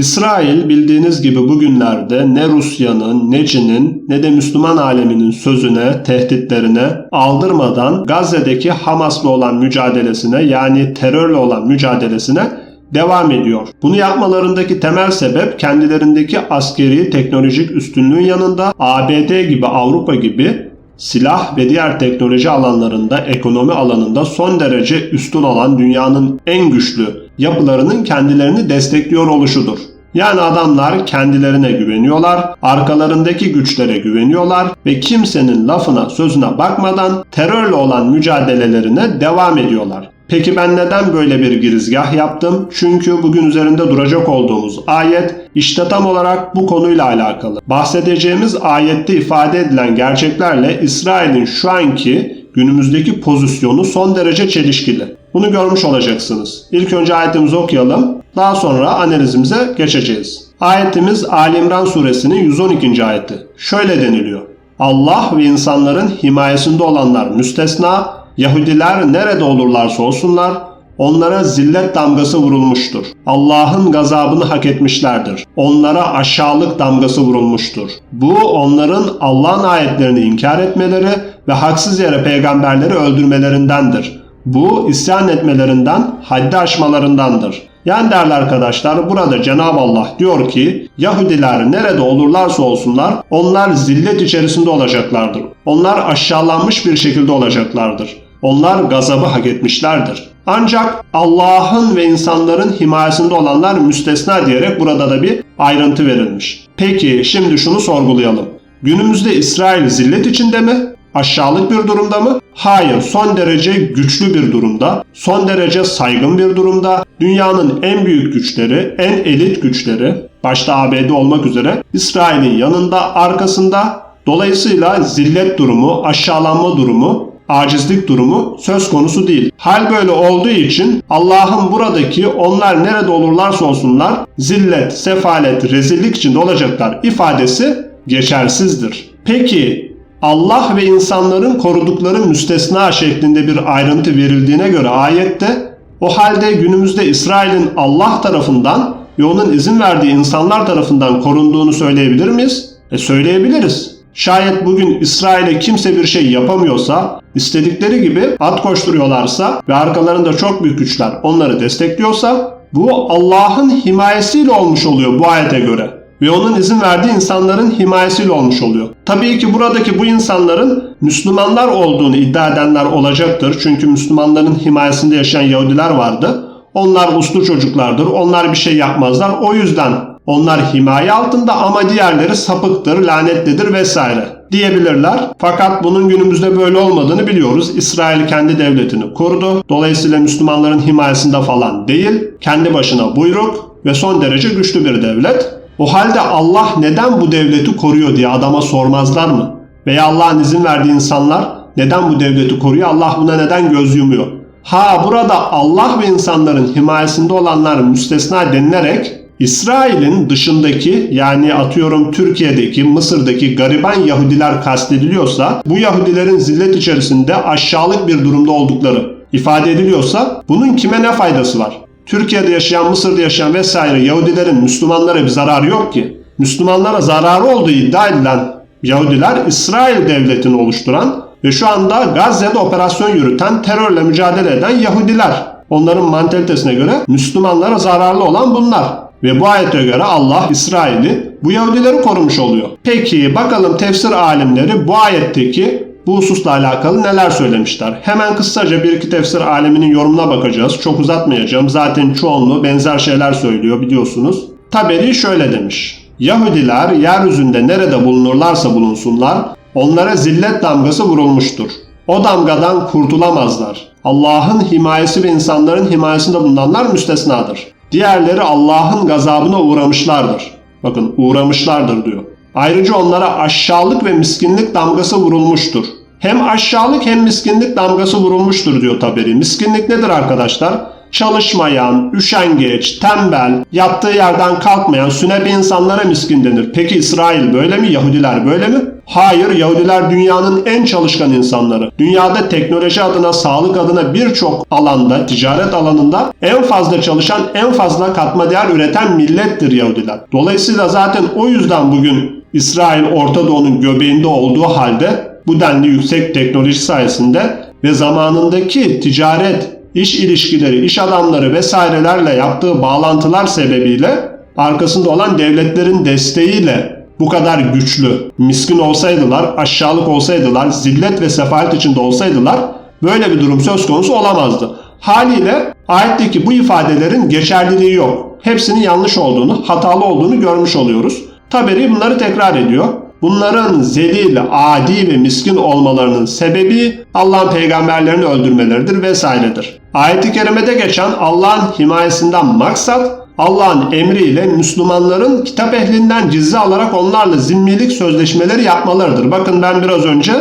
İsrail bildiğiniz gibi bugünlerde ne Rusya'nın, ne Çin'in, ne de Müslüman aleminin sözüne, tehditlerine aldırmadan Gazze'deki Hamas'la olan mücadelesine yani terörle olan mücadelesine devam ediyor. Bunu yapmalarındaki temel sebep kendilerindeki askeri teknolojik üstünlüğün yanında ABD gibi Avrupa gibi silah ve diğer teknoloji alanlarında, ekonomi alanında son derece üstün olan dünyanın en güçlü yapılarının kendilerini destekliyor oluşudur. Yani adamlar kendilerine güveniyorlar, arkalarındaki güçlere güveniyorlar ve kimsenin lafına sözüne bakmadan terörle olan mücadelelerine devam ediyorlar. Peki ben neden böyle bir girizgah yaptım? Çünkü bugün üzerinde duracak olduğumuz ayet işte tam olarak bu konuyla alakalı. Bahsedeceğimiz ayette ifade edilen gerçeklerle İsrail'in şu anki günümüzdeki pozisyonu son derece çelişkili. Bunu görmüş olacaksınız. İlk önce ayetimizi okuyalım. Daha sonra analizimize geçeceğiz. Ayetimiz Ali İmran suresinin 112. ayeti. Şöyle deniliyor. Allah ve insanların himayesinde olanlar müstesna, Yahudiler nerede olurlarsa olsunlar onlara zillet damgası vurulmuştur. Allah'ın gazabını hak etmişlerdir. Onlara aşağılık damgası vurulmuştur. Bu onların Allah'ın ayetlerini inkar etmeleri ve haksız yere peygamberleri öldürmelerindendir. Bu isyan etmelerinden, haddi aşmalarındandır. Yani değerli arkadaşlar burada Cenab-ı Allah diyor ki Yahudiler nerede olurlarsa olsunlar onlar zillet içerisinde olacaklardır. Onlar aşağılanmış bir şekilde olacaklardır. Onlar gazabı hak etmişlerdir. Ancak Allah'ın ve insanların himayesinde olanlar müstesna diyerek burada da bir ayrıntı verilmiş. Peki şimdi şunu sorgulayalım. Günümüzde İsrail zillet içinde mi? Aşağılık bir durumda mı? Hayır, son derece güçlü bir durumda, son derece saygın bir durumda. Dünyanın en büyük güçleri, en elit güçleri, başta ABD olmak üzere İsrail'in yanında, arkasında. Dolayısıyla zillet durumu, aşağılanma durumu acizlik durumu söz konusu değil. Hal böyle olduğu için Allah'ın buradaki onlar nerede olurlarsa olsunlar zillet, sefalet, rezillik içinde olacaklar ifadesi geçersizdir. Peki Allah ve insanların korudukları müstesna şeklinde bir ayrıntı verildiğine göre ayette o halde günümüzde İsrail'in Allah tarafından ve onun izin verdiği insanlar tarafından korunduğunu söyleyebilir miyiz? E söyleyebiliriz. Şayet bugün İsrail'e kimse bir şey yapamıyorsa, istedikleri gibi at koşturuyorlarsa ve arkalarında çok büyük güçler onları destekliyorsa bu Allah'ın himayesiyle olmuş oluyor bu ayete göre ve onun izin verdiği insanların himayesiyle olmuş oluyor. Tabii ki buradaki bu insanların Müslümanlar olduğunu iddia edenler olacaktır. Çünkü Müslümanların himayesinde yaşayan Yahudiler vardı. Onlar uslu çocuklardır. Onlar bir şey yapmazlar. O yüzden onlar himaye altında ama diğerleri sapıktır, lanetlidir vesaire diyebilirler. Fakat bunun günümüzde böyle olmadığını biliyoruz. İsrail kendi devletini korudu. Dolayısıyla Müslümanların himayesinde falan değil. Kendi başına buyruk ve son derece güçlü bir devlet. O halde Allah neden bu devleti koruyor diye adama sormazlar mı? Veya Allah'ın izin verdiği insanlar neden bu devleti koruyor? Allah buna neden göz yumuyor? Ha burada Allah ve insanların himayesinde olanlar müstesna denilerek İsrail'in dışındaki yani atıyorum Türkiye'deki, Mısır'daki gariban Yahudiler kastediliyorsa bu Yahudilerin zillet içerisinde aşağılık bir durumda oldukları ifade ediliyorsa bunun kime ne faydası var? Türkiye'de yaşayan, Mısır'da yaşayan vesaire Yahudilerin Müslümanlara bir zararı yok ki. Müslümanlara zararı olduğu iddia edilen Yahudiler İsrail devletini oluşturan ve şu anda Gazze'de operasyon yürüten, terörle mücadele eden Yahudiler. Onların mantalitesine göre Müslümanlara zararlı olan bunlar. Ve bu ayete göre Allah İsrail'i bu Yahudileri korumuş oluyor. Peki bakalım tefsir alimleri bu ayetteki bu hususla alakalı neler söylemişler? Hemen kısaca bir iki tefsir aleminin yorumuna bakacağız. Çok uzatmayacağım. Zaten çoğunluğu benzer şeyler söylüyor biliyorsunuz. Taberi şöyle demiş. Yahudiler yeryüzünde nerede bulunurlarsa bulunsunlar onlara zillet damgası vurulmuştur. O damgadan kurtulamazlar. Allah'ın himayesi ve insanların himayesinde bulunanlar müstesnadır. Diğerleri Allah'ın gazabına uğramışlardır. Bakın uğramışlardır diyor. Ayrıca onlara aşağılık ve miskinlik damgası vurulmuştur. Hem aşağılık hem miskinlik damgası vurulmuştur diyor Taberi. Miskinlik nedir arkadaşlar? Çalışmayan, üşengeç, tembel, yattığı yerden kalkmayan, sünepe insanlara miskin denir. Peki İsrail böyle mi? Yahudiler böyle mi? Hayır, Yahudiler dünyanın en çalışkan insanları. Dünyada teknoloji adına, sağlık adına birçok alanda, ticaret alanında en fazla çalışan, en fazla katma değer üreten millettir Yahudiler. Dolayısıyla zaten o yüzden bugün İsrail Orta Doğu'nun göbeğinde olduğu halde bu denli yüksek teknoloji sayesinde ve zamanındaki ticaret, iş ilişkileri, iş adamları vesairelerle yaptığı bağlantılar sebebiyle arkasında olan devletlerin desteğiyle bu kadar güçlü, miskin olsaydılar, aşağılık olsaydılar, zillet ve sefalet içinde olsaydılar böyle bir durum söz konusu olamazdı. Haliyle ayetteki bu ifadelerin geçerliliği yok. Hepsinin yanlış olduğunu, hatalı olduğunu görmüş oluyoruz. Taberi bunları tekrar ediyor. Bunların zelil, adi ve miskin olmalarının sebebi Allah'ın peygamberlerini öldürmeleridir vesairedir. Ayet-i kerimede geçen Allah'ın himayesinden maksat Allah'ın emriyle Müslümanların kitap ehlinden cizye alarak onlarla zimmilik sözleşmeleri yapmalarıdır. Bakın ben biraz önce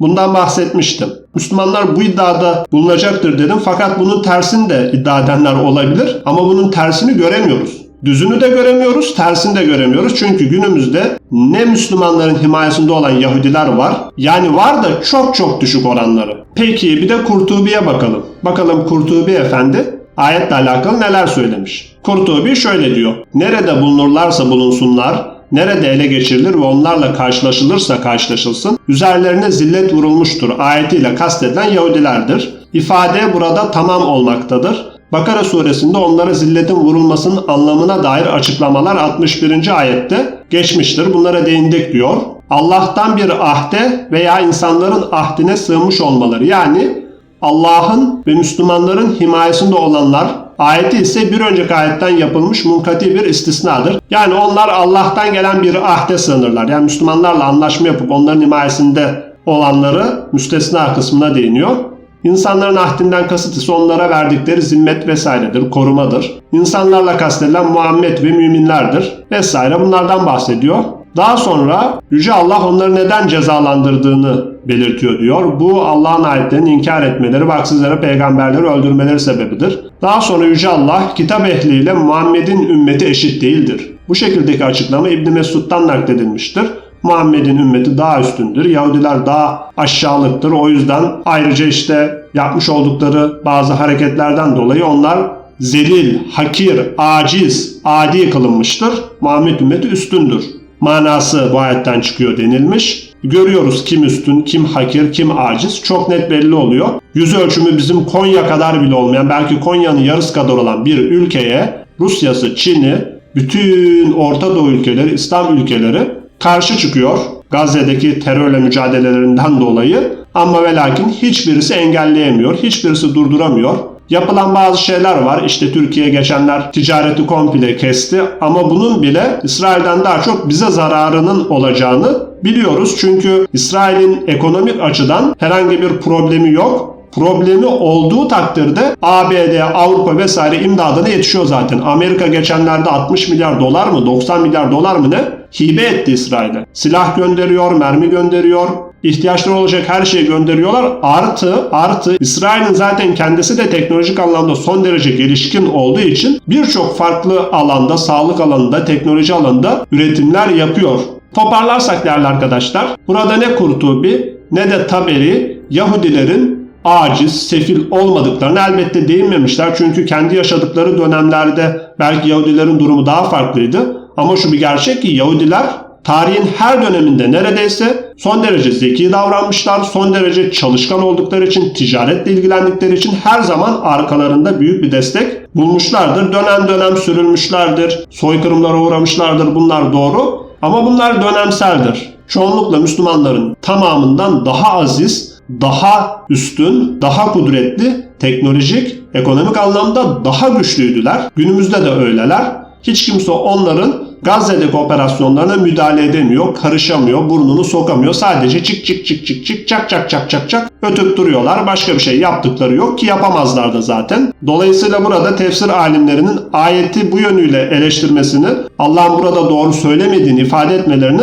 bundan bahsetmiştim. Müslümanlar bu iddiada bulunacaktır dedim fakat bunun tersini de iddia edenler olabilir ama bunun tersini göremiyoruz. Düzünü de göremiyoruz, tersini de göremiyoruz. Çünkü günümüzde ne Müslümanların himayesinde olan Yahudiler var, yani var da çok çok düşük oranları. Peki bir de Kurtubi'ye bakalım. Bakalım Kurtubi Efendi ayetle alakalı neler söylemiş. Kurtubi şöyle diyor. Nerede bulunurlarsa bulunsunlar, nerede ele geçirilir ve onlarla karşılaşılırsa karşılaşılsın, üzerlerine zillet vurulmuştur ayetiyle kastedilen Yahudilerdir. İfade burada tamam olmaktadır. Bakara suresinde onlara zilletin vurulmasının anlamına dair açıklamalar 61. ayette geçmiştir. Bunlara değindik diyor. Allah'tan bir ahde veya insanların ahdine sığmış olmaları yani Allah'ın ve Müslümanların himayesinde olanlar ayeti ise bir önceki ayetten yapılmış munkati bir istisnadır. Yani onlar Allah'tan gelen bir ahde sığınırlar. Yani Müslümanlarla anlaşma yapıp onların himayesinde olanları müstesna kısmına değiniyor. İnsanların ahdinden kasıt ise onlara verdikleri zimmet vesairedir, korumadır. İnsanlarla kastedilen Muhammed ve müminlerdir vesaire bunlardan bahsediyor. Daha sonra Yüce Allah onları neden cezalandırdığını belirtiyor diyor. Bu Allah'ın ayetlerini inkar etmeleri ve haksızlara peygamberleri öldürmeleri sebebidir. Daha sonra Yüce Allah kitap ehliyle Muhammed'in ümmeti eşit değildir. Bu şekildeki açıklama İbn Mesud'dan nakledilmiştir. Muhammed'in ümmeti daha üstündür. Yahudiler daha aşağılıktır. O yüzden ayrıca işte yapmış oldukları bazı hareketlerden dolayı onlar zelil, hakir, aciz, adi kılınmıştır. Muhammed ümmeti üstündür. Manası bu ayetten çıkıyor denilmiş. Görüyoruz kim üstün, kim hakir, kim aciz çok net belli oluyor. Yüz ölçümü bizim Konya kadar bile olmayan belki Konya'nın yarısı kadar olan bir ülkeye Rusya'sı, Çin'i, bütün Orta Doğu ülkeleri, İslam ülkeleri karşı çıkıyor. Gazze'deki terörle mücadelelerinden dolayı ama ve lakin hiçbirisi engelleyemiyor, hiçbirisi durduramıyor. Yapılan bazı şeyler var. İşte Türkiye geçenler ticareti komple kesti ama bunun bile İsrail'den daha çok bize zararının olacağını biliyoruz. Çünkü İsrail'in ekonomik açıdan herhangi bir problemi yok problemi olduğu takdirde ABD, Avrupa vesaire imdadına yetişiyor zaten. Amerika geçenlerde 60 milyar dolar mı 90 milyar dolar mı ne hibe etti İsrail'e. Silah gönderiyor, mermi gönderiyor, ihtiyaçları olacak her şeyi gönderiyorlar. Artı artı İsrail'in zaten kendisi de teknolojik anlamda son derece gelişkin olduğu için birçok farklı alanda, sağlık alanında, teknoloji alanında üretimler yapıyor. Toparlarsak değerli arkadaşlar, burada ne Kurtubi ne de Taberi Yahudilerin aciz, sefil olmadıklarını elbette değinmemişler. Çünkü kendi yaşadıkları dönemlerde belki Yahudilerin durumu daha farklıydı. Ama şu bir gerçek ki Yahudiler tarihin her döneminde neredeyse son derece zeki davranmışlar, son derece çalışkan oldukları için, ticaretle ilgilendikleri için her zaman arkalarında büyük bir destek bulmuşlardır. Dönem dönem sürülmüşlerdir, soykırımlara uğramışlardır bunlar doğru. Ama bunlar dönemseldir. Çoğunlukla Müslümanların tamamından daha aziz, daha üstün, daha kudretli, teknolojik, ekonomik anlamda daha güçlüydüler. Günümüzde de öyleler. Hiç kimse onların Gazze'deki operasyonlarına müdahale edemiyor, karışamıyor, burnunu sokamıyor. Sadece çık çık çık çık çık çak çak çak çak çak ötüp duruyorlar. Başka bir şey yaptıkları yok ki yapamazlar da zaten. Dolayısıyla burada tefsir alimlerinin ayeti bu yönüyle eleştirmesini, Allah'ın burada doğru söylemediğini ifade etmelerini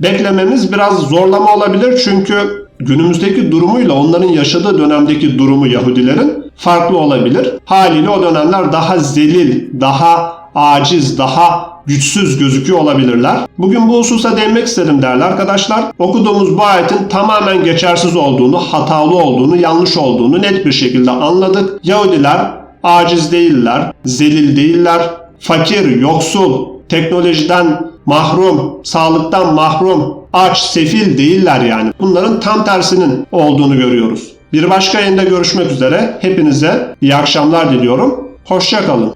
beklememiz biraz zorlama olabilir. Çünkü günümüzdeki durumuyla onların yaşadığı dönemdeki durumu Yahudilerin farklı olabilir. Haliyle o dönemler daha zelil, daha aciz, daha güçsüz gözüküyor olabilirler. Bugün bu hususa değinmek istedim değerli arkadaşlar. Okuduğumuz bu ayetin tamamen geçersiz olduğunu, hatalı olduğunu, yanlış olduğunu net bir şekilde anladık. Yahudiler aciz değiller, zelil değiller, fakir, yoksul, teknolojiden mahrum, sağlıktan mahrum, aç, sefil değiller yani. Bunların tam tersinin olduğunu görüyoruz. Bir başka yayında görüşmek üzere. Hepinize iyi akşamlar diliyorum. Hoşçakalın.